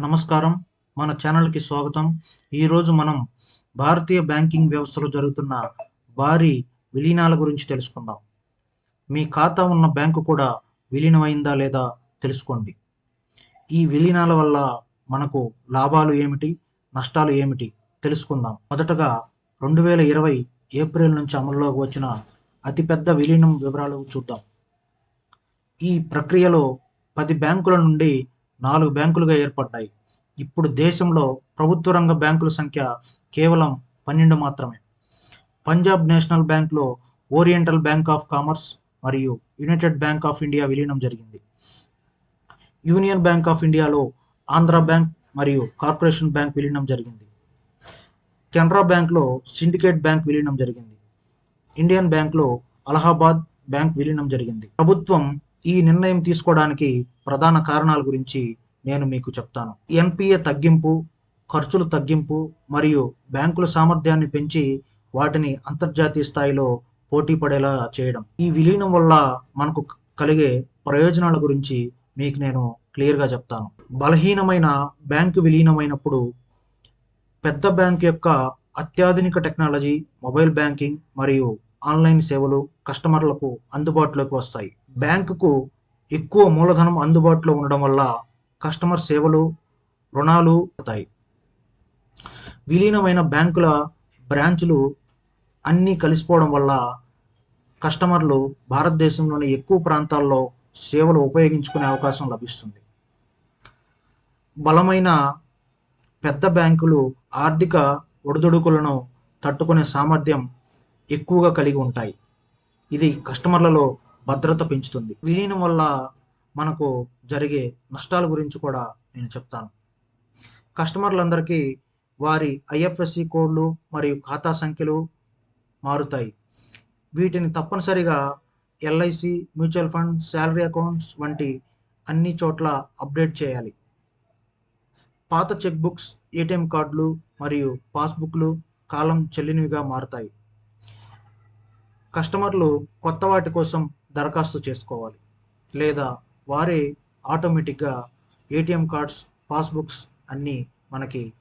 నమస్కారం. మన ఛానల్కి స్వాగతం. ఈరోజు మనం భారతీయ బ్యాంకింగ్ వ్యవస్థలో జరుగుతున్న భారీ విలీనాల గురించి తెలుసుకుందాం. మీ ఖాతా ఉన్న బ్యాంకు కూడా విలీనమైందా లేదా తెలుసుకోండి. ఈ విలీనాల వల్ల మనకు లాభాలు ఏమిటి? నష్టాలు ఏమిటి? తెలుసుకుందాం. మొదటగా రెండు వేల ఇరవై ఏప్రిల్ నుంచి అమల్లోకి వచ్చిన అతిపెద్ద విలీనం వివరాలు చూద్దాం. ఈ ప్రక్రియలో పది బ్యాంకుల నుండి నాలుగు బ్యాంకులుగా ఏర్పడ్డాయి. ఇప్పుడు దేశంలో ప్రభుత్వ రంగ బ్యాంకుల సంఖ్య కేవలం పన్నెండు మాత్రమే. పంజాబ్ నేషనల్ బ్యాంక్లో ఓరియంటల్ బ్యాంక్ ఆఫ్ కామర్స్ మరియు యునైటెడ్ బ్యాంక్ ఆఫ్ ఇండియా విలీనం జరిగింది. యూనియన్ బ్యాంక్ ఆఫ్ ఇండియాలో ఆంధ్ర బ్యాంక్ మరియు కార్పొరేషన్ బ్యాంక్ విలీనం జరిగింది. కెనరా బ్యాంక్లో సిండికేట్ బ్యాంక్ విలీనం జరిగింది. ఇండియన్ బ్యాంక్లో అలహాబాద్ బ్యాంక్ విలీనం జరిగింది. ప్రభుత్వం ఈ నిర్ణయం తీసుకోవడానికి ప్రధాన కారణాల గురించి నేను మీకు చెప్తాను. ఎన్పిఏ తగ్గింపు ఖర్చులు తగ్గింపు మరియు బ్యాంకుల సామర్థ్యాన్ని పెంచి వాటిని అంతర్జాతీయ స్థాయిలో పోటీ పడేలా చేయడం. ఈ విలీనం వల్ల మనకు కలిగే ప్రయోజనాల గురించి మీకు నేను క్లియర్గా చెప్తాను. బలహీనమైన బ్యాంకు విలీనమైనప్పుడు పెద్ద బ్యాంక్ యొక్క అత్యాధునిక టెక్నాలజీ మొబైల్ బ్యాంకింగ్ మరియు ఆన్లైన్ సేవలు కస్టమర్లకు అందుబాటులోకి వస్తాయి. బ్యాంకుకు ఎక్కువ మూలధనం అందుబాటులో ఉండడం వల్ల కస్టమర్ సేవలు రుణాలు అవుతాయి విలీనమైన బ్యాంకుల బ్రాంచులు అన్నీ కలిసిపోవడం వల్ల కస్టమర్లు భారతదేశంలోని ఎక్కువ ప్రాంతాల్లో సేవలు ఉపయోగించుకునే అవకాశం లభిస్తుంది. బలమైన పెద్ద బ్యాంకులు ఆర్థిక ఒడిదుడుకులను తట్టుకునే సామర్థ్యం ఎక్కువగా కలిగి ఉంటాయి. ఇది కస్టమర్లలో భద్రత పెంచుతుంది. విలీనం వల్ల మనకు జరిగే నష్టాల గురించి కూడా నేను చెప్తాను. కస్టమర్లందరికీ వారి ఐఎఫ్ఎస్సి కోడ్లు మరియు ఖాతా సంఖ్యలు మారుతాయి. వీటిని తప్పనిసరిగా LIC mutual fund salary accounts వంటి అన్ని చోట్ల అప్డేట్ చేయాలి. పాత చెక్ బుక్స్ ఏటీఎం కార్డులు మరియు పాస్బుక్లు కాలం చెల్లినవిగా మారుతాయి. కస్టమర్లు కొత్త వాటి కోసం దరఖాస్తు చేసుకోవాలి. లేదా వారే ఆటోమేటిక్గా ఏటీఎం కార్డ్స్ పాస్బుక్స్ అన్నీ మనకి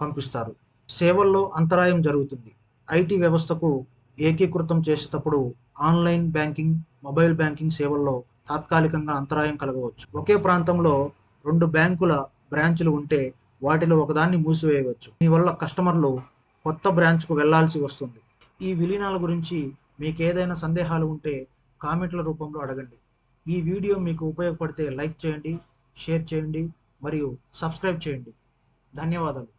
పంపిస్తారు. సేవల్లో అంతరాయం జరుగుతుంది. ఐటీ వ్యవస్థకు ఏకీకృతం చేసేటప్పుడు ఆన్లైన్ బ్యాంకింగ్ మొబైల్ బ్యాంకింగ్ సేవల్లో తాత్కాలికంగా అంతరాయం కలగవచ్చు. ఒకే ప్రాంతంలో రెండు బ్యాంకుల బ్రాంచులు ఉంటే వాటిలో ఒకదాన్ని మూసివేయవచ్చు. దీనివల్ల కస్టమర్లు కొత్త బ్రాంచ్కు వెళ్ళాల్సి వస్తుంది. ఈ విలీనాల గురించి మీకు ఏదైనా సందేహాలు ఉంటే కామెంట్ల రూపంలో అడగండి. ఈ వీడియో మీకు ఉపయోగపడితే లైక్ చేయండి షేర్ చేయండి మరియు సబ్స్క్రైబ్ చేయండి. ధన్యవాదాలు.